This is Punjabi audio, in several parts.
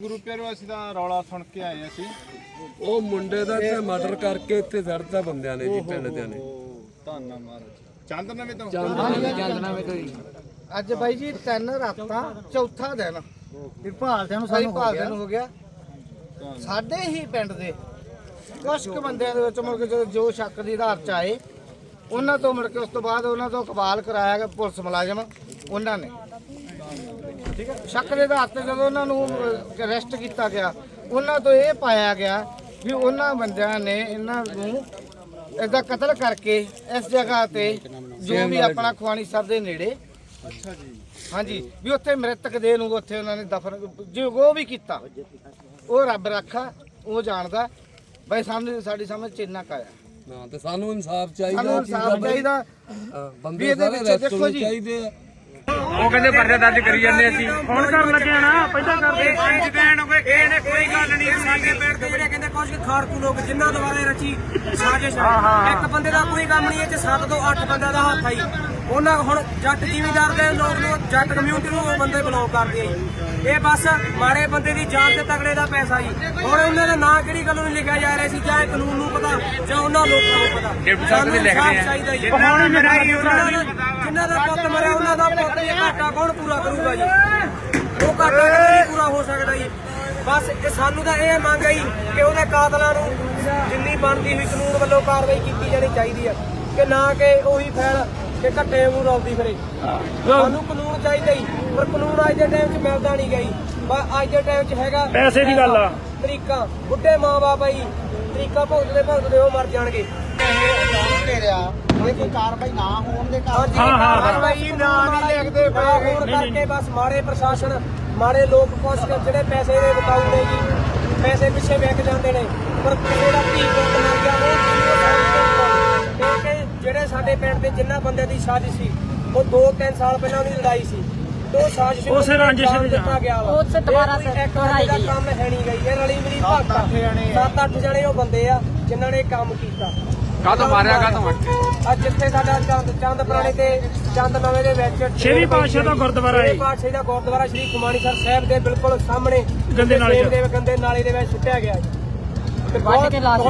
ਗੁਰੂ ਪਿਆਰੋ ਅਸੀਂ ਤਾਂ ਰੌਲਾ ਸੁਣ ਕੇ ਆਏ ਅਸੀਂ ਉਹ ਮੁੰਡੇ ਦਾ ਤੇ ਮਰਡਰ ਕਰਕੇ ਇੱਥੇ ਸੜਦਾ ਬੰਦਿਆਂ ਨੇ ਜੀ ਪਿੰਡ ਦਿਆਂ ਨੇ। ਧੰਨਾ ਮਹਾਰਾਜ ਚੰਦ ਨਵੇਂ ਤੋਂ। ਅੱਜ ਬਾਈ ਜੀ ਤਿੰਨ ਰਾਤਾਂ ਚੌਥਾ ਦਿਨ। ਵੀ ਭਾਲਦਿਆਂ ਨੂੰ ਸਾਨੂੰ ਭਾਲਦਿਆਂ ਨੂੰ ਹੋ ਗਿਆ। ਸਾਡੇ ਹੀ ਪਿੰਡ ਦੇ ਕੁਝ ਕੁ ਬੰਦਿਆਂ ਦੇ ਵਿੱਚ ਮੁੜ ਕੇ ਜਦੋਂ ਜੋ ਸ਼ੱਕ ਦੀ ਆਧਾਰ ਚ ਆਏ ਉਹਨਾਂ ਤੋਂ ਮੁੜ ਕੇ ਉਸ ਤੋਂ ਬਾਅਦ ਉਹਨਾਂ ਤੋਂ ਕਬਾਲ ਕਰਾਇਆ ਗਿਆ ਪੁਲਿਸ ਮੁਲਾਜ਼ਮ ਉਹਨਾਂ ਨੇ। ਹੈ ਸ਼ੱਕ ਦੇ ਆਧਾਰ ਤੇ ਜਦੋਂ ਉਹਨਾਂ ਨੂੰ ਅਰੈਸਟ ਕੀਤਾ ਗਿਆ ਉਹਨਾਂ ਤੋਂ ਇਹ ਪਾਇਆ ਗਿਆ ਵੀ ਉਹਨਾਂ ਬੰਦਿਆਂ ਨੇ ਇਹਨਾਂ ਨੂੰ ਇਹਦਾ ਕਤਲ ਕਰਕੇ ਇਸ ਜਗ੍ਹਾ ਤੇ ਜੋ ਵੀ ਆਪਣਾ ਖਵਾਣੀ ਸਾਹਿਬ ਦੇ ਨੇੜੇ ਅੱਛਾ ਜੀ। ਹਾਂਜੀ ਵੀ ਉੱਥੇ ਮ੍ਰਿਤਕ ਦੇ ਨੂੰ ਉੱਥੇ ਉਹਨਾਂ ਨੇ ਦਫਨ ਜੋ ਉਹ ਵੀ ਕੀਤਾ ਉਹ ਰੱਬ ਰੱਖਾ ਉਹ ਜਾਣਦਾ ਬਈ ਸਾਹਮਣੇ ਸਾਡੀ ਸਮਝ ਚ ਇੰਨਾ ਕਾਇਆ ਹਾਂ ਤੇ ਸਾਨੂੰ ਇਨਸਾਫ ਚਾਹੀਦਾ ਸਾਨੂੰ ਇਨਸਾਫ ਚਾਹੀਦਾ। ਬੰਦੇ ਸਾਰੇ ਵਿੱਚ ਰੈਸਟ ਦੇਖੋ ਹੋਣੇ ਜੀ। ਚਾਹੀਦੇ ਆ। ਉਹ ਕਹਿੰਦੇ ਪਰਦੇ ਦਰਜ ਕਰੀ ਜਾਂਦੇ ਅਸੀਂ। ਹੁਣ ਕਰਨ ਲੱਗੇ ਆ ਨਾ? ਪਹਿਲਾਂ ਕਰਦੇ। ਪੰਜ ਹੋ ਗਏ ਇਹਨੇ ਕੋਈ ਗੱਲ ਨਹੀਂ। ਸਾਡੇ ਪਿੰਡ ਦੇ ਜਿਹੜੇ ਕਹਿੰਦੇ ਕੁਝ ਖਾੜਕੂ ਲੋਕ ਜਿਨ੍ਹਾਂ ਦੁਆਰੇ ਰਚੀ ਸਾਜ਼ਿਸ਼ ਹੈ ਇੱਕ ਬੰਦੇ ਦਾ ਕੋਈ ਕੰਮ ਨਹੀਂ ਇਹ ਚ 7 ਤੋਂ 8 ਬੰਦਿਆਂ ਦਾ ਹੱਥ ਆਈ ਉਹਨਾਂ ਹੁਣ ਜੱਟ ਜ਼ਿਮੀਂਦਾਰ ਦੇ ਲੋਕ ਨੂੰ ਜੱਟ ਕਮਿਊਨਿਟੀ ਨੂੰ ਉਹ ਬੰਦੇ ਬਿਲੋਂਗ ਕਰਦੇ ਆ। ਇਹ ਬਸ ਮਾੜੇ ਬੰਦੇ ਦੀ ਜਾਨ ਤੇ ਤਗੜੇ ਦਾ ਪੈਸਾ ਜੀ। ਹੁਣ ਉਹਨਾਂ ਦਾ ਨਾਂ ਕਿਹੜੀ ਗੱਲੋਂ ਲਿਖਿਆ ਜਾ ਰਿਹਾ ਸੀ ਜਾਂ ਇਹ ਕਾਨੂੰਨ ਨੂੰ ਪਤਾ ਜਾਂ ਉਹਨਾਂ ਲੋਕਾਂ ਨੂੰ ਪਤਾ। ਡਿਪਟੀ ਸਾਹਿਬ ਦੇ ਲਿਖਦੇ ਆ। ਚਾਹੀਦਾ ਜੀ। ਕਹਾਣੀ ਮੇਰੀ ਜਿਨ੍ਹਾਂ ਦਾ ਪੁੱਤ ਮਰਿਆ ਉਹਨਾਂ ਦਾ ਪੁੱਤ ਇਹ ਘਾਟਾ ਕੌਣ ਪੂਰਾ ਕਰੂਗਾ ਜੀ? ਉਹ ਘਾਟਾ ਨਹੀਂ ਪੂਰਾ ਹੋ ਸਕਦਾ ਜੀ। ਬਸ ਇਹ ਸਾਨੂੰ ਤਾਂ ਇਹ ਮੰਗ ਹੈ ਜੀ ਕਿ ਉਹਦੇ ਕਾਤਲਾਂ ਨੂੰ ਜਿੰਨੀ ਬਣਦੀ ਹੋਈ ਕਾਨੂੰਨ ਵੱਲੋਂ ਕਾਰਵਾਈ ਕੀਤੀ ਜਾਣੀ ਚਾਹੀਦੀ ਹੈ। ਕਿ ਨਾ ਕਿ ਉਹੀ ਫੈਲ ਕਿ ਘੱਟੇ ਨੂੰ ਰੌਲਦੀ ਫਿਰੇ। ਸਾਨੂੰ ਕਾਨੂੰਨ ਚਾਹੀਦਾ ਜੀ ਪਰ ਕਾਨੂੰਨ ਅੱਜ ਦੇ ਟਾਈਮ 'ਚ ਮਿਲਦਾ ਨਹੀਂ ਗਈ ਬਸ ਅੱਜ ਦੇ ਟਾਈਮ 'ਚ ਹੈਗਾ ਪੈਸੇ ਦੀ ਗੱਲ ਆ। ਤਰੀਕਾ। ਬੁੱਢੇ ਮਾਂ-ਬਾਪ ਆ ਜੀ। ਤਰੀਕਾ ਭੁਗਤਦੇ ਭੁਗਤਦੇ ਉਹ ਮਰ ਜਾਣਗੇ। ਘੇਰਿਆ ਇਹ ਕੋਈ ਕਾਰਵਾਈ ਨਾ ਹੋਣ ਦੇ ਕਾਰਨ ਹਾਂ ਹਾਂ ਕਾਰਵਾਈ ਨਾ ਨਹੀਂ ਲਿਖਦੇ ਪਏ। ਹੋਣ ਕਰਕੇ ਬਸ ਮਾੜੇ ਪ੍ਰਸ਼ਾਸਨ ਮਾੜੇ ਲੋਕ ਕੁਛ ਕੁ ਜਿਹੜੇ ਪੈਸੇ ਦੇ ਬਕਾਊ ਨੇ ਜੀ। ਪੈਸੇ ਪਿੱਛੇ ਵਿਕ ਜਾਂਦੇ ਨੇ। ਪਰ ਕਿਸੇ ਦਾ ਧੀ ਪੁੱਤ ਮਰ ਗਿਆ ਉਹ ਚੀਜ਼ ਉਹ ਸਮਝਦੇ ਨਹੀਂ। ਕਿਉਂਕਿ ਜਿਹੜੇ ਸਾਡੇ ਪਿੰਡ ਦੇ ਜਿੰਨਾ ਬੰਦਿਆਂ ਦੀ ਸਾਜ਼ਿਸ਼ ਸੀ ਉਹ 2-3 ਸਾਲ ਪਹਿਲਾਂ ਲੜਾਈ ਸੀ। ਦੋ ਸਾਜ਼ਿਸ਼ ਉਸੇ ਰੰਜਿਸ਼ ਦਿੱਤਾ ਗਿਆ ਵਾ। ਉਸ ਦੁਬਾਰਾ ਇਹ ਕੋਈ ਸੇ ਇੱਕ ਦੁਹਰਾਈ ਬੰਦੇ ਗਈ ਦਾ ਕੰਮ ਹੈ ਨਹੀਂ ਗਈ। ਇਹ ਰਲੀ ਮਿਲੀ ਭਾਗਤਾ 7-8 ਜਣੇ ਉਹ ਬੰਦੇ ਆ ਜਿਨ੍ਹਾਂ ਨੇ ਕੰਮ ਕੀਤਾ। ਕਾਹਤੋਂ ਮਾਰਿਆ ਕਾਹਤੋਂ ਅੱਜ ਜਿੱਥੇ ਸਾਡਾ ਚੰਦ ਚੰਦ ਪੁਰਾਣੇ ਤੇ ਚੰਦ ਨਵੇਂ ਦੇ ਵਿੱਚ ਸ਼੍ਰੀ ਪਾਤਸ਼ਾਹ ਦਾ ਗੁਰਦੁਆਰਾ ਹੈ। ਪਾਤਸ਼ਾਹ ਦਾ ਗੁਰਦੁਆਰਾ ਸ਼੍ਰੀ ਕੁਮਾਨੀਸਰ ਸਾਹਿਬ ਦੇ ਬਿਲਕੁਲ ਸਾਹਮਣੇ ਗੰਦੇ ਨਾਲੇ ਦੇ ਗੰਦੇ ਨਾਲੇ ਦੇ ਵਿੱਚ ਸੁੱਟਿਆ ਗਿਆ ਜੀ। ਤੇ ਵੱਢ ਕੇ ਲਾਸ਼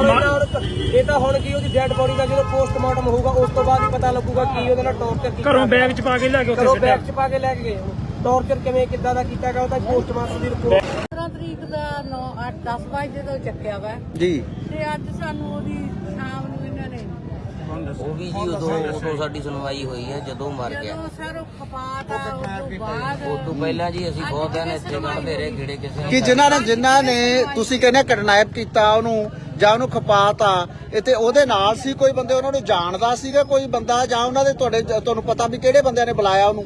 ਇਹ ਤਾਂ ਹੁਣ ਕੀ ਉਹਦੀ ਡੈੱਡ ਬੋਡੀ ਦਾ ਜਦੋਂ ਪੋਸਟਮਾਰਟਮ ਹੋਊਗਾ ਉਸ ਤੋਂ ਬਾਅਦ ਹੀ ਪਤਾ ਲੱਗੂਗਾ ਕੀ ਉਹਦੇ ਨਾਲ ਟੌਰਚਰ ਕੀਤਾ ਘਰੋਂ ਬੈਗ ਚ ਪਾ ਕੇ ਲੈ ਕੇ ਉੱਥੇ ਬੈਗ ਚ ਪਾ ਕੇ ਲੈ ਕੇ ਗਏ ਟੌਰਚਰ ਕਿਵੇਂ ਕਿੱਦਾਂ ਦਾ ਕੀਤਾ ਗਿਆ ਉਹਦਾ ਪੋਸਟਮਾਰਟਮ ਦੀ ਰਿਪੋਰਟ 15 ਤਰੀਕ ਦਾ 9 8 10 ਵਜੇ ਜਦੋਂ ਚੱਕਿਆ ਵਾ। ਜੀ। ਤੇ ਅੱਜ ਸਾਨੂੰ ਉਹਦੀ ਸ਼ਾਮ ਨੇ ਉਹ ਵੀ ਜੀ ਉਦੋਂ ਉਦੋਂ ਸਾਡੀ ਸੁਣਵਾਈ ਹੋਈ ਹੈ ਜਦੋਂ ਮਰ ਗਿਆ। ਜਦੋਂ ਸਰ ਉਹ ਉਸ ਤੋਂ ਬਾਅਦ ਉਸ ਤੋਂ ਪਹਿਲਾਂ ਜੀ ਅਸੀਂ ਬਹੁਤ ਦਿਨ ਇੱਥੇ ਕੱਢਦੇ ਰਹੇ ਗੇੜੇ ਕਿਸੇ ਨੇ ਕਿ ਜਿਨ੍ਹਾਂ ਨੇ ਜਿਨ੍ਹਾਂ ਨੇ ਤੁਸੀਂ ਕਹਿੰਦੇ ਕਿਡਨੈਪ ਕੀਤਾ ਉਹਨੂੰ ਜਾਂ ਉਹਨੂੰ ਖਪਾਤਾ ਤੇ ਉਹਦੇ ਨਾਲ ਸੀ ਕੋਈ ਬੰਦੇ ਉਹਨਾਂ ਨੂੰ ਜਾਣਦਾ ਸੀਗਾ ਕੋਈ ਬੰਦਾ ਜਾਂ ਉਹਨਾਂ ਦੇ ਤੁਹਾਡੇ ਤੁਹਾਨੂੰ ਪਤਾ ਵੀ ਕਿਹੜੇ ਬੰਦਿਆਂ ਨੇ ਬੁਲਾਇਆ ਉਹਨੂੰ?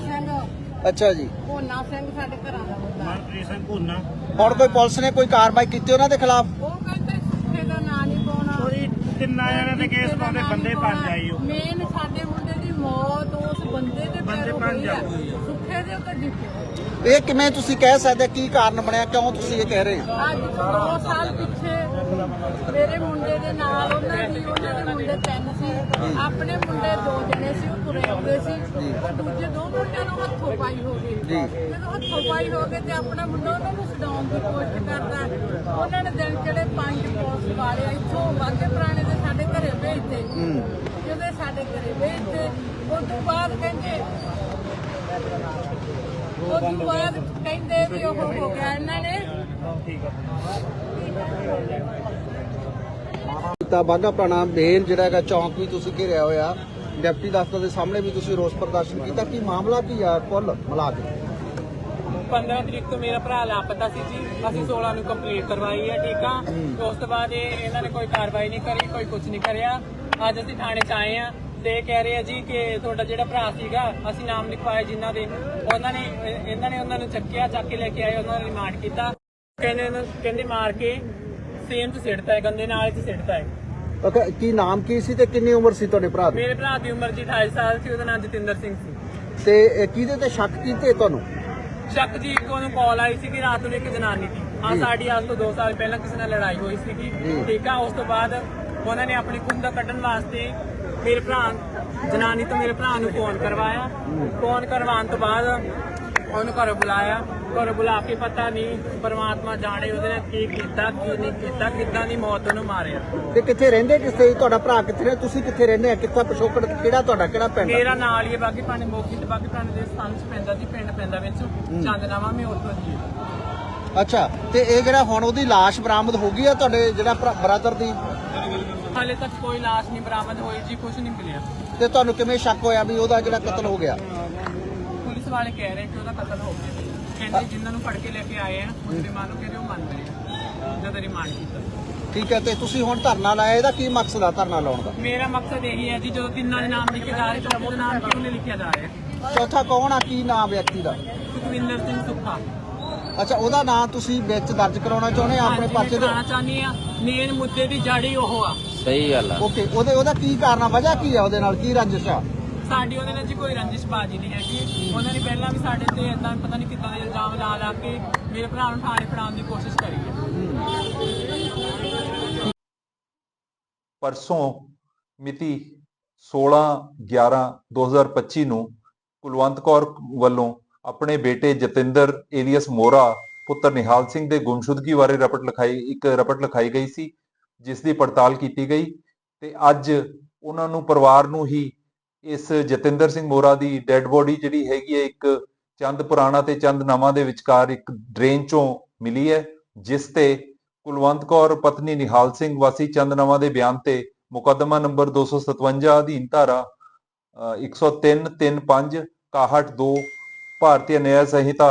ਸਿੰਘ। ਅੱਛਾ ਜੀ। ਕੋਨਾ ਸਿੰਘ ਸਾਡੇ ਘਰਾਂ ਦਾ ਮੁੰਡਾ ਹੁਣ ਕੋਈ ਪੁਲਿਸ ਨੇ ਕੋਈ ਕਾਰਵਾਈ ਕੀਤੀ ਉਹਨਾਂ ਦੇ ਖਿਲਾਫ ਉਹ ਕਹਿੰਦੇ ਸੁੱਖੇ ਦਾ ਨਾਂ ਨਹੀਂ ਪਾਉਣਾ ਤਿੰਨਾਂ ਜਣਿਆਂ ਦੇ ਕੇਸ ਪਾਉਂਦੇ ਬੰਦੇ ਪੰਜ ਆਈ ਉਹ ਮੇਨ ਸਾਡੇ ਮੁੰਡੇ ਦੀ ਮੌਤ ਉਸ ਬੰਦੇ ਦੇ ਪੈਰੋਂ ਹੋਈ ਆ। ਸੁੱਖੇ ਦੇ ਉੱਤੇ ਡਿੱਗੇ ਇਹ ਕਿਵੇਂ ਤੁਸੀਂ ਕਹਿ ਸਕਦੇ ਕੀ ਕਾਰਨ ਬਣਿਆ ਕਿਉਂ ਤੁਸੀਂ ਇਹ ਕਹਿ ਰਹੇ ਹੋ? ਅੱਜ ਤੋਂ ਦੋ ਸਾਲ ਪਿੱਛੇ ਮੇਰੇ ਮੁੰਡੇ ਦੇ ਨਾਲ ਉਹਨਾਂ ਦੀ ਉਹਨਾਂ ਦੇ ਮੁੰਡੇ ਤਿੰਨ ਸੀ। ਆਪਣੇ ਮੁੰਡੇ ਦੋ ਜਣੇ ਸੀ ਉਹ ਤੁਰੇ ਆਉਂਦੇ ਸੀ। ਦੂਜੇ ਦੋ ਮੁੰਡਿਆਂ ਨੂੰ ਹੱਥੋਂ ਪਾਈ ਹੋ ਗਈ। ਜਦੋਂ ਹੱਥੋਂ ਪਾਈ ਹੋ ਗਏ ਤੇ ਆਪਣਾ ਮੁੰਡਾ ਉਹਨਾਂ ਨੂੰ ਛਡਾਉਣ ਦੀ ਕੋਸ਼ਿਸ਼ ਕਰਦਾ। ਉਹਨਾਂ ਨੇ ਦਿਨ ਜਿਹੜੇ ਪੰਜ ਪੁਲਿਸ ਵਾਲੇ ਇੱਥੋਂ ਵਾਗੇ ਦੇ ਸਾਡੇ ਘਰੇ ਭੇਜਦੇ ਜਦੋਂ ਇਹ ਸਾਡੇ ਘਰੇ ਭੇਜਦੇ ਉਸ ਤੋਂ ਬਾਅਦ ਕਹਿੰਦੇ ਉਸ ਤੋਂ ਬਾਅਦ ਕਹਿੰਦੇ ਵੀ ਉਹ ਹੋ ਗਿਆ ਇਹਨਾਂ ਨੇ। ਤਾਂ ਬਾਗਾ ਪੁਰਾਣਾ ਮੇਨ ਜਿਹੜਾ ਹੈਗਾ ਚੌਂਕ ਵੀ ਤੁਸੀਂ ਘੇਰਿਆ ਹੋਇਆ। ਡਿਪਟੀ ਦਫ਼ਤਰ ਦੇ ਸਾਹਮਣੇ ਵੀ ਤੁਸੀਂ ਰੋਸ ਪ੍ਰਦਰਸ਼ਨ ਕੀਤਾ। ਕੀ ਮਾਮਲਾ ਕੀ ਆ ਕੁੱਲ ਮਿਲਾ ਕੇ? 15 ਤਰੀਕ ਤੋਂ ਮੇਰਾ ਭਰਾ ਲਾਪਤਾ ਸੀ ਜੀ। ਅਸੀਂ 16 ਨੂੰ ਕੰਪਲੀਟ ਕਰਵਾਈ ਹੈ ਠੀਕ ਆ? ਤੇ ਉਸ ਤੋਂ ਬਾਅਦ ਇਹ ਇਹਨਾਂ ਨੇ ਕੋਈ ਕਾਰਵਾਈ ਨਹੀਂ ਕਰੀ ਕੋਈ ਕੁਝ ਨਹੀਂ ਕਰਿਆ। ਅੱਜ ਅਸੀਂ ਥਾਣੇ 'ਚ ਆਏ ਆ। ਤੇ ਕਹਿ ਰਹੇ ਆ ਜੀ ਕਿ ਤੁਹਾਡਾ ਜਿਹੜਾ ਭਰਾ ਸੀਗਾ ਅਸੀਂ ਨਾਮ ਲਿਖਵਾਏ ਜਿਨ੍ਹਾਂ ਦੇ। ਉਹਨਾਂ ਨੇ ਇਹ- ਇਹਨਾਂ ਨੇ ਉਹਨਾਂ ਨੂੰ ਚੱਕਿਆ ਚੱਕ ਕੇ ਲੈ ਕੇ ਆਏ ਉਹਨਾਂ ਨੇ ਰਿਮਾਂਡ ਕੀਤਾ। ਕਹਿੰਦੇ ਉਹਨਾਂ- ਕਹਿੰਦੇ ਮਾਰ ਕੇ ਸੇਮ 'ਚ ਸਿੱਟਤਾ ਹੈ ਗੰਦੇ ਨਾਲੇ 'ਚ ਸਿੱਟਤਾ ਹੈ। ਓਕੇ ਕੀ ਨਾਮ ਕੀ ਸੀ ਤੇ ਕਿੰਨੀ ਉਮਰ ਸੀ ਤੁਹਾਡੇ ਭਰਾ ਦੀ? ਮੇਰੇ ਭਰਾ ਦੀ ਉਮਰ ਜੀ 28 ਸਾਲ ਸੀ ਉਹਦਾ ਨਾਮ ਜਤਿੰਦਰ ਸਿੰਘ ਸੀ। ਤੇ ਕਿਹਦੇ ਤੇ ਸ਼ੱਕ ਕੀਤੇ ਤੁਹਾਨੂੰ? ਸ਼ੱਕ ਜੀ ਇੱਕ ਉਹਨੂੰ ਕਾਲ ਆਈ ਸੀ ਕਿ ਰਾਤ ਨੂੰ ਇੱਕ ਜਨਾਨੀ ਦੀ ਆ ਸਾਡੀ ਅੱਜ ਤੋਂ 2 ਸਾਲ ਪਹਿਲਾਂ ਕਿਸੇ ਨਾਲ ਲੜਾਈ ਹੋਈ ਸੀਗੀ। ਠੀਕ ਆ ਉਸ ਤੋਂ ਬਾਅਦ ਉਹਨਾਂ ਨੇ ਆਪਣੀ ਖੁੰਦ ਦਾ ਕੱਢਣ ਵਾਸਤੇ ਮੇਰੇ ਭਰਾ ਜਨਾਨੀ ਤੋਂ ਮੇਰੇ ਭਰਾ ਨੂੰ ਫੋਨ ਕਰਵਾਇਆ। ਫੋਨ ਕਰਵਾਉਣ ਤੋਂ ਬਾਅਦ ਉਹਨੂੰ ਘਰੋਂ ਬੁਲਾਇਆ। ਘਰੋਂ ਬੁਲਾ ਕੇ ਪਤਾ ਨਹੀਂ ਪਰਮਾਤਮਾ ਜਾਣੇ ਉਹਦੇ ਨਾਲ ਕੀ ਕੀਤਾ ਕੀ ਨਹੀਂ ਕੀਤਾ ਕਿੱਦਾਂ ਦੀ ਮੌਤ ਉਹਨੂੰ ਮਾਰਿਆ। ਤੇ ਕਿੱਥੇ ਰਹਿੰਦੇ ਕਿੱਥੇ? ਤੁਹਾਡਾ ਭਰਾ ਕਿੱਥੇ ਰਹਿੰਦਾ ਤੁਸੀਂ ਕਿੱਥੇ ਰਹਿੰਦੇ ਆ? ਕਿੱਥਾ ਪਿਛੋਕੜ? ਕਿਹੜਾ ਤੁਹਾਡਾ ਕਿਹੜਾ ਪਿੰਡ? ਮੇਰਾ ਨਾਲ ਹੀ ਬਾਗੀ ਪਾਣੀ ਮੋਗੀ ਤੇ ਬਾਗੀ ਪਾਣੀ ਦੇ ਸਥਾਨ ਚ ਪੈਂਦਾ ਜੀ ਪਿੰਡ ਪੈਂਦਾ ਵਿੱਚ। ਚੰਦਨਾਵਾ ਮੈਂ ਉੱਥੋਂ ਹੈ। ਅੱਛਾ ਤੇ ਇਹ ਜਿਹੜਾ ਹੁਣ ਉਹਦੀ ਲਾਸ਼ ਬਰਾਮਦ ਹੋ ਗਈ ਆ ਤੁਹਾਡੇ ਜਿਹੜਾ ਬ੍ਰਦਰ ਦੀ? ਹਾਲੇ ਤੱਕ ਕੋਈ ਲਾਸ਼ ਨਹੀਂ ਬਰਾਮਦ ਹੋਈ ਜੀ ਕੁਝ ਨਹੀਂ ਮਿਲਿਆ। ਤੇ ਤੁਹਾਨੂੰ ਕਿਵੇਂ ਸ਼ੱਕ ਹੋਇਆ ਵੀ ਉਹਦਾ ਜਿਹੜਾ ਕਤਲ ਹੋ ਗਿਆ? ਵਾਲੇ ਕਹਿ ਰਹੇ ਕਿ ਉਹਦਾ ਕਤਲ ਹੋ ਗਿਆ। ਕਹਿੰਦੇ ਜਿਨ੍ਹਾਂ ਨੂੰ ਫੜ ਕੇ ਲੈ ਕੇ ਆਏ ਆ ਮੁਸਲਮਾਨ ਨੂੰ ਕਹਿੰਦੇ ਉਹ ਮੰਨ ਰਹੇ ਆ ਜਦੋਂ ਰਿਮਾਂਡ ਕੀਤਾ। ਠੀਕ ਹੈ ਤੇ ਤੁਸੀਂ ਹੁਣ ਧਰਨਾ ਲਾਇਆ ਇਹਦਾ ਕੀ ਮਕਸਦ ਆ ਧਰਨਾ ਲਾਉਣ ਦਾ? ਮੇਰਾ ਮਕਸਦ ਇਹੀ ਹੈ ਜੀ ਜਦੋਂ ਤਿੰਨਾਂ ਦੇ ਨਾਮ ਲਿਖੇ ਜਾ ਰਹੇ ਚੌਥੇ ਦਾ ਨਾਮ ਕਿਉਂ ਨਹੀਂ ਲਿਖਿਆ ਜਾ ਰਿਹਾ? ਚੌਥਾ ਕੌਣ ਆ? ਕੀ ਨਾਮ ਵਿਅਕਤੀ ਦਾ? ਸੁਖਵਿੰਦਰ ਸਿੰਘ ਸੁੱਖਾ। ਅੱਛਾ ਉਹਦਾ ਨਾਮ ਤੁਸੀਂ ਵਿੱਚ ਦਰਜ ਕਰਾਉਣਾ ਚਾਹੁੰਦੇ ਆ ਆਪਣੇ ਪਰਚੇ ਦੇ? ਕਰਾਉਣਾ ਚਾਹੁੰਦੀ ਆ ਮੇਨ ਮੁੱਦੇ ਦੀ ਜੜੀ ਉਹ ਆ। ਸਹੀ ਗੱਲ ਆ। ਓਕੇ ਉਹਦੇ ਉਹਦਾ ਕੀ ਕਾਰਨ ਆ? ਵਜ੍ਹਾ ਕੀ ਆ ਉਹਦੇ ਨਾਲ? ਕੀ ਰੰਜਿਸ਼ ਆ? ਸਾਡੀ ਉਹਦੇ ਨਾਲ ਜੀ ਕੋਈ ਰੰਜਿਸ਼ ਨਹੀਂ ਹੈਗੀ। ਉਹਨਾਂ ਨੇ ਪਹਿਲਾਂ ਵੀ ਸਾਡੇ ਤੇ ਇਦਾਂ ਪਤਾ ਨਹੀਂ ਕਿੱਦਾਂ ਦੇ ਇਲਜ਼ਾਮ ਲਾ ਲਾ ਕੇ ਮੇਰੇ ਭਰਾ ਨੂੰ ਥਾਣੇ ਫੜਾਉਣ ਦੀ ਕੋਸ਼ਿਸ਼ ਕਰੀ ਹੈ। ਪਰਸੋਂ ਮਿਤੀ 16/11/2025 ਨੂੰ ਕੁਲਵੰਤ ਕੌਰ ਵੱਲੋਂ ਆਪਣੇ ਬੇਟੇ ਜਤਿੰਦਰ ਏਲੀਅਸ ਮੋਰਾ, ਪੁੱਤਰ ਨਿਹਾਲ ਸਿੰਘ ਦੇ ਗੁੰਮਸ਼ੁਦਗੀ ਬਾਰੇ ਰਪਟ ਲਿਖਾਈ, ਇੱਕ ਰਪਟ ਲਿਖਾਈ ਗਈ ਸੀ, ਜਿਸ ਦੀ ਪੜਤਾਲ ਕੀਤੀ ਗਈ ਤੇ ਅੱਜ ਉਹਨਾਂ ਨੂੰ ਪਰਿਵਾਰ ਨੂੰ ਹੀ ਇਸ ਜਤਿੰਦਰ ਸਿੰਘ ਮੋਰਾ ਦੀ ਡੈੱਡ ਬੋਡੀ ਜਿਹੜੀ ਹੈਗੀ ਹੈ ਇੱਕ ਚੰਦ ਪੁਰਾਣਾ ਤੇ ਚੰਦ ਨਵਾਂ ਦੇ ਵਿਚਕਾਰ ਇੱਕ ਡਰੇਨ ਚੋਂ ਮਿਲੀ ਹੈ ਜਿਸ ਤੇ ਕੁਲਵੰਤ ਕੌਰ ਪਤਨੀ ਨਿਹਾਲ ਸਿੰਘ ਵਾਸੀ ਚੰਦ ਨਵਾਂ ਦੇ ਬਿਆਨ ਤੇ ਮੁਕੱਦਮਾ ਨੰਬਰ 257 ਅਧੀਨ ਧਾਰਾ ਅ, 103 35 61 2 ਭਾਰਤੀ ਨਿਆਂ ਸੰਹਿਤਾ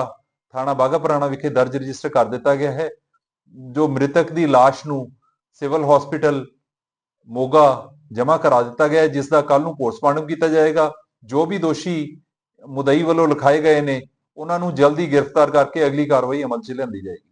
ਥਾਣਾ ਬਾਘਾ ਪੁਰਾਣਾ ਵਿਖੇ ਦਰਜ ਰਜਿਸਟਰ ਕਰ ਦਿੱਤਾ ਗਿਆ ਹੈ ਜੋ ਮ੍ਰਿਤਕ ਦੀ ਲਾਸ਼ ਨੂੰ ਸਿਵਲ ਹਸਪੀਟਲ ਮੋਗਾ ਜਮ੍ਹਾਂ ਕਰਾ ਦਿੱਤਾ ਗਿਆ ਹੈ, ਜਿਸ ਦਾ ਕੱਲ ਨੂੰ ਪੋਸਟਮਾਰਟਮ ਕੀਤਾ ਜਾਏਗਾ। ਜੋ ਵੀ ਦੋਸ਼ੀ ਮੁਦਈ ਵੱਲੋਂ ਲਿਖਾਏ ਗਏ ਨੇ, ਉਹਨਾਂ ਨੂੰ ਜਲਦੀ ਗ੍ਰਿਫਤਾਰ ਕਰਕੇ ਅਗਲੀ ਕਾਰਵਾਈ ਅਮਲ 'ਚ ਲਿਆਂਦੀ ਜਾਏਗੀ।